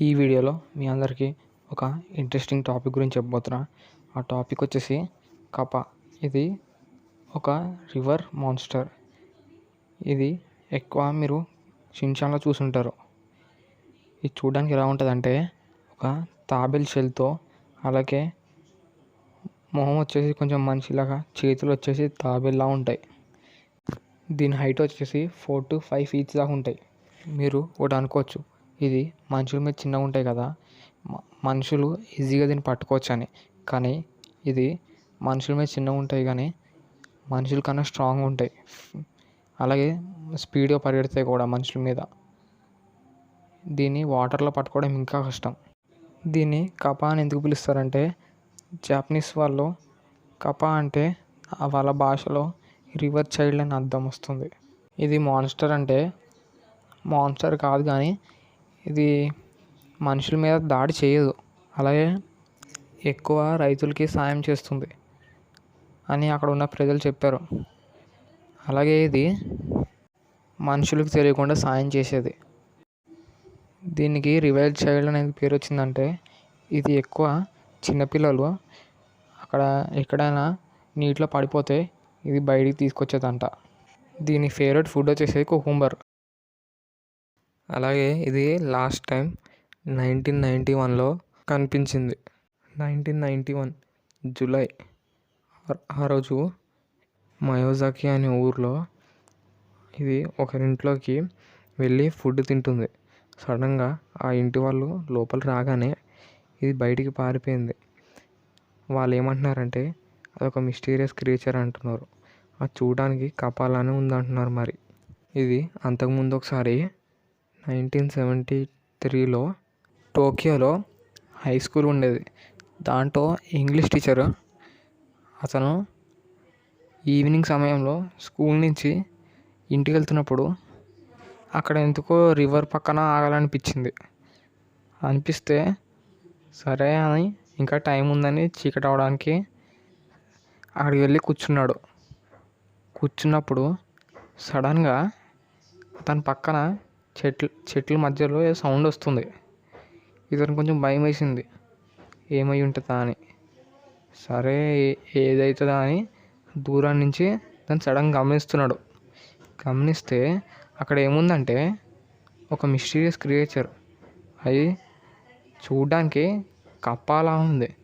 ఈ వీడియోలో మీ అందరికీ ఒక ఇంట్రెస్టింగ్ టాపిక్ గురించి చెప్పబోతున్నా. ఆ టాపిక్ వచ్చేసి కప. ఇది ఒక రివర్ మాన్స్టర్ ఇది ఎక్కువ మీరు షిన్షాన్లో చూసుంటారు. ఇది చూడడానికి ఎలా ఉంటుందంటే ఒక తాబేల్ షెల్తో అలాగే మొహం వచ్చేసి కొంచెం మనిషిలాగా చేతులు వచ్చేసి తాబేల్లా ఉంటాయి. దీని హైట్ వచ్చేసి ఫోర్ టు ఫైవ్ ఫీట్స్ దాకా ఉంటాయి. మీరు ఒకటి అనుకోవచ్చు. ఇది మనుషుల మీద చిన్నగా ఉంటాయి కదా. మనుషులు ఈజీగా దీన్ని పట్టుకోవచ్చు అని కానీ ఇది మనుషుల మీద చిన్నగా ఉంటాయి కానీ మనుషుల కన్నా స్ట్రాంగ్ ఉంటాయి. అలాగే స్పీడ్గా పరిగెడతాయి కూడా మనుషుల మీద. దీన్ని వాటర్లో పట్టుకోవడం ఇంకా కష్టం. దీన్ని కపా అని ఎందుకు పిలుస్తారంటే జాపనీస్ వాళ్ళు కపా అంటే వాళ్ళ భాషలో రివర్ చైల్డ్ అని అర్థం వస్తుంది. ఇది మాన్స్టర్ అంటే మాన్స్టర్ కాదు కానీ ఇది మనుషుల మీద దాడి చేయదు. అలాగే ఎక్కువ రైతులకి సాయం చేస్తుంది అని అక్కడ ఉన్న ప్రజలు చెప్పారు. అలాగే ఇది మనుషులకు తెలియకుండా సాయం చేసేది. దీనికి రివైల్ చైల్డ్ అనేది పేరు వచ్చిందంటే ఇది ఎక్కువ చిన్నపిల్లలు అక్కడ ఎక్కడైనా నీటిలో పడిపోతే ఇది బయటికి తీసుకొచ్చేదంట. దీని ఫేవరెట్ ఫుడ్ వచ్చేసి కుకుంబర్. అలాగే ఇది లాస్ట్ టైం నైన్టీన్ నైంటీ వన్లో కనిపించింది. నైన్టీన్ నైంటీ వన్ జూలై ఆ- రోజు మయోజాకి అనే ఊర్లో ఇది ఒకరింట్లోకి వెళ్ళి ఫుడ్ తింటుంది. సడన్గా ఆ ఇంటి వాళ్ళు లోపల రాగానే ఇది బయటికి పారిపోయింది. వాళ్ళు ఏమంటున్నారంటే అదొక మిస్టీరియస్ క్రియేచర్ అంటున్నారు. అది చూడడానికి కపాలానే ఉందంటున్నారు మరి. ఇది అంతకుముందు ఒకసారి నైన్టీన్ సెవెంటీ త్రీలో టోక్యోలో హై స్కూల్ ఉండేది. దాంట్లో ఇంగ్లీష్ టీచర్ అతను ఈవినింగ్ సమయంలో స్కూల్ నుంచి ఇంటికి వెళ్తున్నప్పుడు అక్కడ ఎందుకో రివర్ పక్కన ఆగాలనిపించింది. అనిపిస్తే సరే అని ఇంకా టైం ఉందని చీకటి అవడానికి అక్కడికి వెళ్ళి కూర్చున్నాడు. కూర్చున్నప్పుడు సడన్గా తన పక్కన చెట్లు చెట్ల మధ్యలో ఏదో సౌండ్ వస్తుంది. ఇతను కొంచెం భయం వేసింది. ఏమై ఉంటుందా అని. సరే ఏదైతుందా ఏదవుతుందా అని దూరం నుంచి దాన్ని సడన్ గమనిస్తున్నాడు. గమనిస్తే అక్కడ ఏముందంటే ఒక మిస్టీరియస్ క్రియేచర్ అది చూడ్డానికి కప్పాలా ఉంది.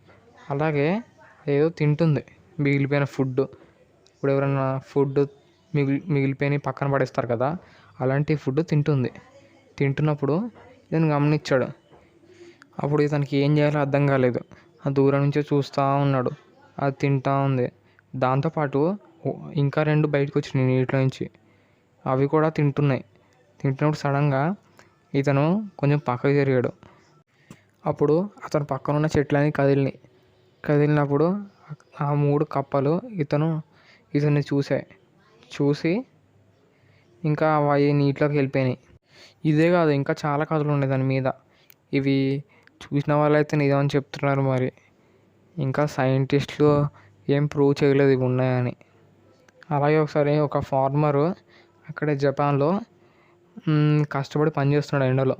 అలాగే ఏదో తింటుంది. మిగిలిపోయిన ఫుడ్ ఇప్పుడు ఎవరైనా ఫుడ్ మిగిలి మిగిలిపోయిన పక్కన పడేస్తారు కదా. అలాంటి ఫుడ్ తింటుంది. తింటున్నప్పుడు ఇతను గమనించాడు. అప్పుడు ఇతనికి ఏం చేయాలో అర్థం కాలేదు. ఆ దూరం నుంచే చూస్తూ ఉన్నాడు. అది తింటా ఉంది. దాంతోపాటు ఇంకా రెండు బయటకు వచ్చినాయి నీటిలో నుంచి. అవి కూడా తింటున్నాయి. తింటున్నప్పుడు సడన్గా ఇతను కొంచెం పక్కకు జరిగాడు. అప్పుడు అతను పక్కన ఉన్న చెట్లన్నీ కదిలినాయి. కదిలినప్పుడు ఆ మూడు కప్పలు ఇతను ఇతన్ని చూసాయి చూసి ఇంకా అవి నీటిలోకి వెళ్ళిపోయినాయి. ఇదే కాదు ఇంకా చాలా కథలు ఉన్నాయి దాని మీద. ఇవి చూసిన వాళ్ళైతే నిజమని చెప్తున్నారు మరి. ఇంకా సైంటిస్టులు ఏం ప్రూవ్ చేయలేదు ఇవి ఉన్నాయని. అలాగే ఒకసారి ఒక ఫార్మరు అక్కడ జపాన్లో కష్టపడి పనిచేస్తున్నాడు ఎండలో.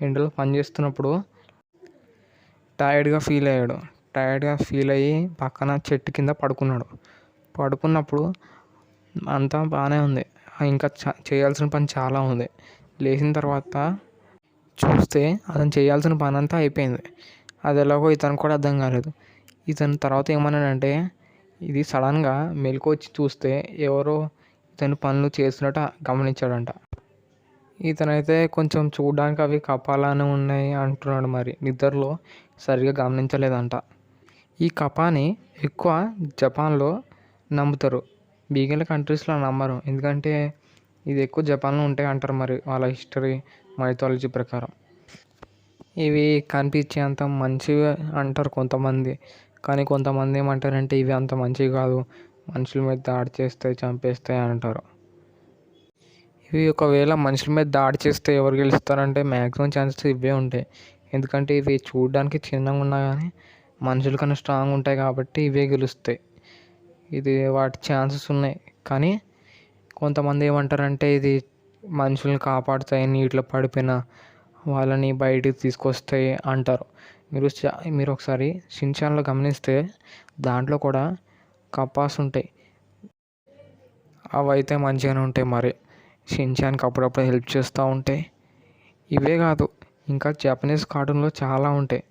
ఎండలో పని చేస్తున్నప్పుడు టైర్డ్గా ఫీల్ అయ్యాడు. టైర్డ్గా ఫీల్ అయ్యి పక్కన చెట్టు కింద పడుకున్నాడు. పడుకున్నప్పుడు అంతా బాగానే ఉంది. ఇంకా చ- చేయాల్సిన పని చాలా ఉంది. లేచిన తర్వాత చూస్తే అతను చేయాల్సిన పని అంతా అయిపోయింది. అది ఎలాగో ఇతను కూడా అర్థం కాలేదు. ఇతను తర్వాత ఏమన్నాడంటే ఇది సడన్గా మెలకు వచ్చి చూస్తే ఎవరో ఇతను పనులు చేస్తున్నట్టు గమనించాడంట. ఇతనైతే కొంచెం చూడడానికి అవి కపాలానే ఉన్నాయి అంటున్నాడు మరి. నిద్రలో సరిగా గమనించలేదంట. ఈ కపాని ఎక్కువ జపాన్లో నమ్ముతారు. బీగల కంట్రీస్లో నమ్మరు. ఎందుకంటే ఇది ఎక్కువ జపాన్లో ఉంటాయి అంటారు మరి వాళ్ళ హిస్టరీ మైథాలజీ ప్రకారం. ఇవి కనిపించేంత మంచివి అంటారు కొంతమంది. కానీ కొంతమంది ఏమంటారంటే ఇవి అంత మంచివి కాదు. మనుషుల మీద దాడి చేస్తాయి చంపేస్తాయి అంటారు. ఇవి ఒకవేళ మనుషుల మీద దాడి చేస్తే ఎవరు గెలుస్తారంటే మ్యాక్సిమం ఛాన్సెస్ ఇవే ఉంటాయి. ఎందుకంటే ఇవి చూడడానికి చిన్నగా ఉన్నా కానీ మనుషుల కన్నా స్ట్రాంగ్ ఉంటాయి కాబట్టి ఇవే గెలుస్తాయి. ఇది వాటి ఛాన్సెస్ ఉన్నాయి. కానీ కొంతమంది ఏమంటారంటే ఇది మనుషుల్ని కాపాడుతాయి నీటిలో పడిపోయిన వాళ్ళని బయటికి తీసుకొస్తాయి అంటారు. మీరు మీరు ఒకసారి షిన్చాన్లో గమనిస్తే దాంట్లో కూడా కప్పాస్ ఉంటాయి. అవి అయితే మంచిగానే ఉంటాయి మరి. షిన్చాన్కి అప్పుడప్పుడు హెల్ప్ చేస్తూ ఉంటాయి. ఇవే కాదు ఇంకా జపనీస్ కార్టూన్లో చాలా ఉంటాయి.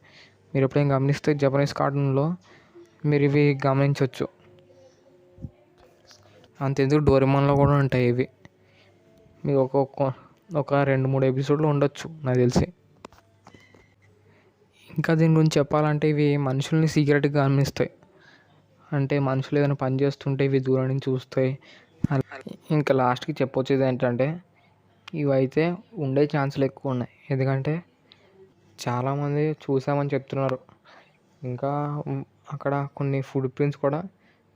మీరు ఎప్పుడైనా గమనిస్తే జపనీస్ కార్టూన్లో మీరు ఇవి గమనించవచ్చు అంతెందుకు డోరేమాన్లో కూడా ఉంటాయి ఇవి. మీకు ఒక్కొక్క ఒక రెండు మూడు ఎపిసోడ్లు ఉండొచ్చు నాకు తెలిసి. ఇంకా దీని గురించి చెప్పాలంటే ఇవి మనుషుల్ని సీక్రెట్గా గమనిస్తాయి అంటే మనుషులు ఏదైనా పని చేస్తుంటే ఇవి దూరం నుంచి చూస్తాయి. అలా ఇంకా లాస్ట్కి చెప్పొచ్చేది ఏంటంటే ఇవైతే ఉండే ఛాన్సులు ఎక్కువ ఉన్నాయి. ఎందుకంటే చాలామంది చూసామని చెప్తున్నారు. ఇంకా అక్కడ కొన్ని ఫుడ్ ప్రింట్స్ కూడా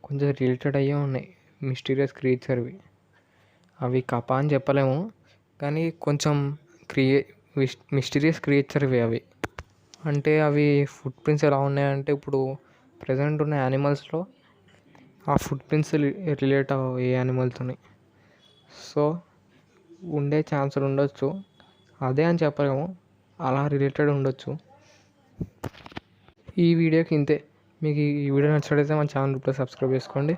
కొంచెం రిలేటెడ్ అయ్యే ఉన్నాయి. మిస్టీరియస్ క్రియేచర్వి అవి కప అని చెప్పలేము కానీ కొంచెం క్రియే మిస్టీరియస్ క్రియేచర్వి అవి. అంటే అవి ఫుడ్ ప్రింట్స్ ఎలా ఉన్నాయంటే ఇప్పుడు ప్రజెంట్ ఉన్న యానిమల్స్లో ఆ ఫుడ్ ప్రింట్స్ రిలేట్ ఏ యానిమల్తోని సో ఉండే ఛాన్సులు ఉండొచ్చు. అదే అని చెప్పలేము అలా రిలేటెడ్ ఉండొచ్చు. ఈ వీడియోకి ఇంతే. మీకు ఈ వీడియో నచ్చినట్లయితే మన ఛానల్ ఇప్పుడు సబ్స్క్రైబ్ చేసుకోండి.